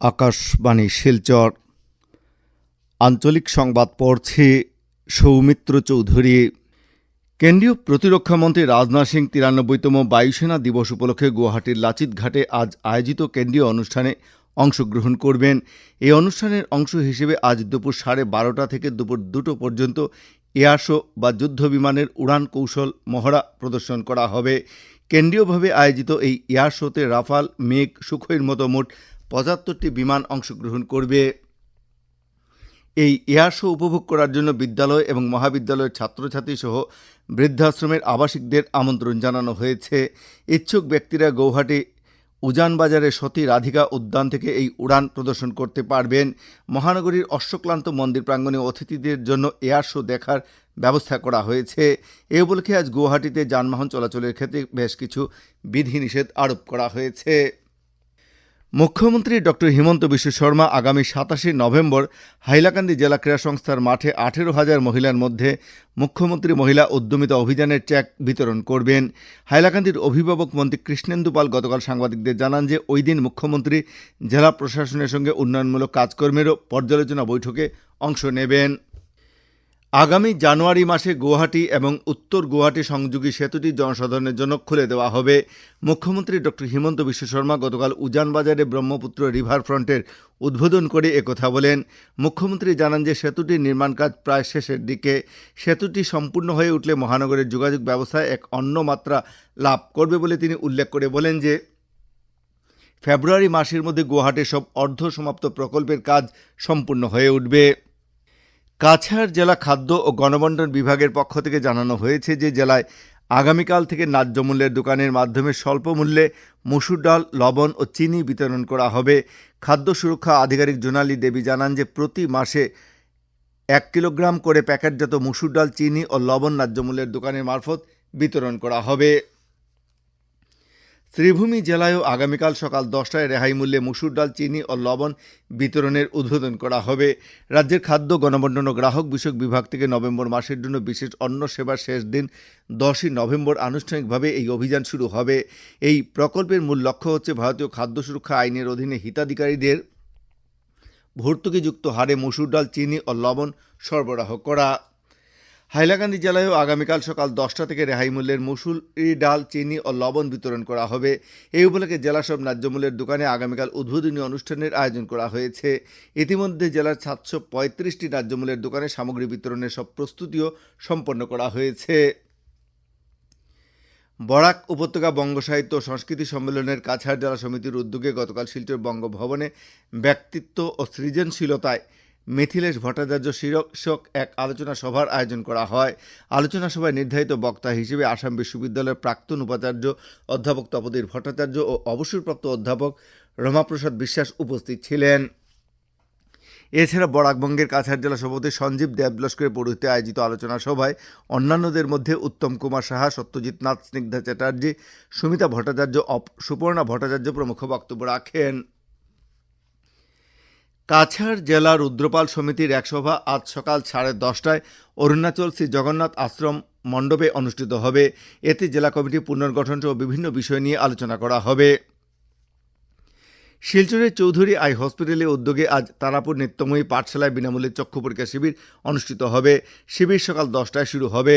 আকাশবাণী শিলচর। আঞ্চলিক সংবাদ পড়ছে সৌমিত্র চৌধুরী। কেন্দ্রীয় প্রতিরক্ষামন্ত্রী রাজনাথ সিং তিরানব্বইতম বায়ুসেনা দিবস উপলক্ষে গুয়াহাটির লাচিত ঘাটে আজ আয়োজিত কেন্দ্রীয় অনুষ্ঠানে অংশগ্রহণ করবেন। এই অনুষ্ঠানের অংশ হিসেবে আজ দুপুর সাড়ে বারোটা থেকে দুপুর দুটো পর্যন্ত এয়ার শো বা যুদ্ধ বিমানের উড়ান কৌশল মহড়া প্রদর্শন করা হবে। কেন্দ্রীয়ভাবে আয়োজিত এই এয়ার শোতে রাফাল, মেঘ সুখইর মতো মোট পঁচাত্তরটি বিমান অংশগ্রহণ করবে। এই এয়ার শো উপভোগ করার জন্য বিদ্যালয় এবং মহাবিদ্যালয়ের ছাত্রছাত্রী সহ বৃদ্ধাশ্রমের আবাসিকদের আমন্ত্রণ জানানো হয়েছে। ইচ্ছুক ব্যক্তিরা গৌহাটি উজানবাজারের সতী রাধিকা উদ্যান থেকে এই উড়ান প্রদর্শন করতে পারবেন। মহানগরীর অশ্বক্লান্ত মন্দির প্রাঙ্গণে অতিথিদের জন্য এয়ার শো দেখার ব্যবস্থা করা হয়েছে। এ উপলক্ষে আজ গুয়াহাটিতে যানবাহন চলাচলের ক্ষেত্রে বেশ কিছু বিধিনিষেধ আরোপ করা হয়েছে। মুখ্যমন্ত্রী ডক্টর হিমন্ত বিশ্ব শর্মা আগামী সাতাশে নভেম্বর হাইলাকান্দি জেলা ক্রীড়া সংস্থার মাঠে আঠেরো হাজার মহিলার মধ্যে মুখ্যমন্ত্রী মহিলা উদ্যমিতা অভিযানের চেক বিতরণ করবেন। হাইলাকান্দির অভিভাবক মন্ত্রী কৃষ্ণেন্দু পাল গতকাল সাংবাদিকদের জানান যে, ওই দিন মুখ্যমন্ত্রী জেলা প্রশাসনের সঙ্গে উন্নয়নমূলক কাজকর্মেরও পর্যালোচনা বৈঠকে অংশ নেবেন। আগামী জানুয়ারি মাসে গুয়াহাটি এবং উত্তর গুয়াহাটি সংযোগী সেতুটি জনসাধারণের জন্য খুলে দেওয়া হবে। মুখ্যমন্ত্রী ডক্টর হিমন্ত বিশ্ব শর্মা গতকাল উজানবাজারে ব্রহ্মপুত্র রিভার ফ্রন্টের উদ্বোধন করে একথা বলেন। মুখ্যমন্ত্রী জানান যে সেতুটির নির্মাণ কাজ প্রায় শেষের দিকে। সেতুটি সম্পূর্ণ হয়ে উঠলে মহানগরের যোগাযোগ ব্যবস্থায় এক অন্য মাত্রা লাভ করবে বলে তিনি উল্লেখ করে বলেন যে, ফেব্রুয়ারি মাসের মধ্যে গুয়াহাটির সব অর্ধ সমাপ্ত প্রকল্পের কাজ সম্পূর্ণ হয়ে উঠবে। কাছাড় জেলা খাদ্য ও গণবন্টন বিভাগের পক্ষ থেকে জানানো হয়েছে যে জেলায় আগামীকাল থেকে ন্যায্য মূল্যের দোকানের মাধ্যমে স্বল্প মূল্যে মসুর ডাল, লবণ ও চিনি বিতরণ করা হবে। খাদ্য সুরক্ষা আধিকারিক জোনালী দেবী জানান যে প্রতি মাসে এক কিলোগ্রাম করে প্যাকেটজাত মসুর ডাল, চিনি ও লবণ ন্যায্য মূল্যের দোকানের মারফত বিতরণ করা হবে। শ্রীভূমি জেলায়ও আগামীকাল সকাল দশটায় রেহাই মূল্যে মুসুর ডাল, চিনি ও লবণ বিতরণের উদ্বোধন করা হবে। রাজ্যের খাদ্য গণবন্টন ও গ্রাহক বিষয়ক বিভাগ থেকে নভেম্বর মাসের জন্য বিশেষ অন্ন সেবার শেষ দিন, দশই নভেম্বর আনুষ্ঠানিকভাবে এই অভিযান শুরু হবে। এই প্রকল্পের মূল লক্ষ্য হচ্ছে ভারতীয় খাদ্য সুরক্ষা আইনের অধীনে হিতাধিকারীদের ভর্তুকিযুক্ত হারে মসুর ডাল, চিনি ও লবণ সরবরাহ করা। হাইলাকান্দি জেলায়ও আগামীকাল সকাল দশটা থেকে রেহাই মূল্যের মুসুরি ডাল, চিনি ও লবণ বিতরণ করা হবে। এই উপলক্ষে জেলা সব ন্যায্য মূল্যের দোকানে আগামীকাল উদ্বোধনী অনুষ্ঠানের আয়োজন করা হয়েছে। ইতিমধ্যে জেলার সাতশো পঁয়ত্রিশটি ন্যায্য মূল্যের দোকানে সামগ্রী বিতরণের সব প্রস্তুতিও সম্পন্ন করা হয়েছে। বরাক উপত্যকা বঙ্গ সাহিত্য সংস্কৃতি সম্মেলনের কাছাড় জেলা সমিতির উদ্যোগে গতকাল শিলচর বঙ্গভবনে ব্যক্তিত্ব ও সৃজনশীলতায় মিথিলেশ ভট্টাচার্য শীর্ষক এক আলোচনা সভার আয়োজন করা হয়। আলোচনা সভায় নির্ধারিত বক্তা হিসেবে আসাম বিশ্ববিদ্যালয়ের প্রাক্তন উপাচার্য অধ্যাপক তপদীর ভট্টাচার্য ও অবসরপ্রাপ্ত অধ্যাপক রমাপ্রসাদ বিশ্বাস উপস্থিত ছিলেন। এছাড়া বরাকবঙ্গের কাছাড় জেলা সভাপতি সঞ্জীব দেবলস্করের পৌরহিত্যে আয়োজিত আলোচনা সভায় অন্যান্যদের মধ্যে উত্তম কুমার সাহা, সত্যজিৎ নাথ, স্নিগ্ধা চ্যাটার্জি, সুমিতা ভট্টাচার্য সুপর্ণা ভট্টাচার্য প্রমুখ বক্তব্য রাখেন। কাছাড় জেলা রুদ্রপাল সমিতির এক সভা আজ সকাল সাড়ে দশটায় অরুণাচল শ্রী জগন্নাথ আশ্রম মণ্ডপে অনুষ্ঠিত হবে। এতে জেলা কমিটি পুনর্গঠন সহ বিভিন্ন বিষয় নিয়ে আলোচনা করা হবে। শিলচরের চৌধুরী আই হসপিটালে উদ্যোগে আজ তারাপুর নিত্যময়ী পাঠশালায় বিনামূল্যে চক্ষু পরীক্ষা শিবির অনুষ্ঠিত হবে। শিবির সকাল দশটায় শুরু হবে।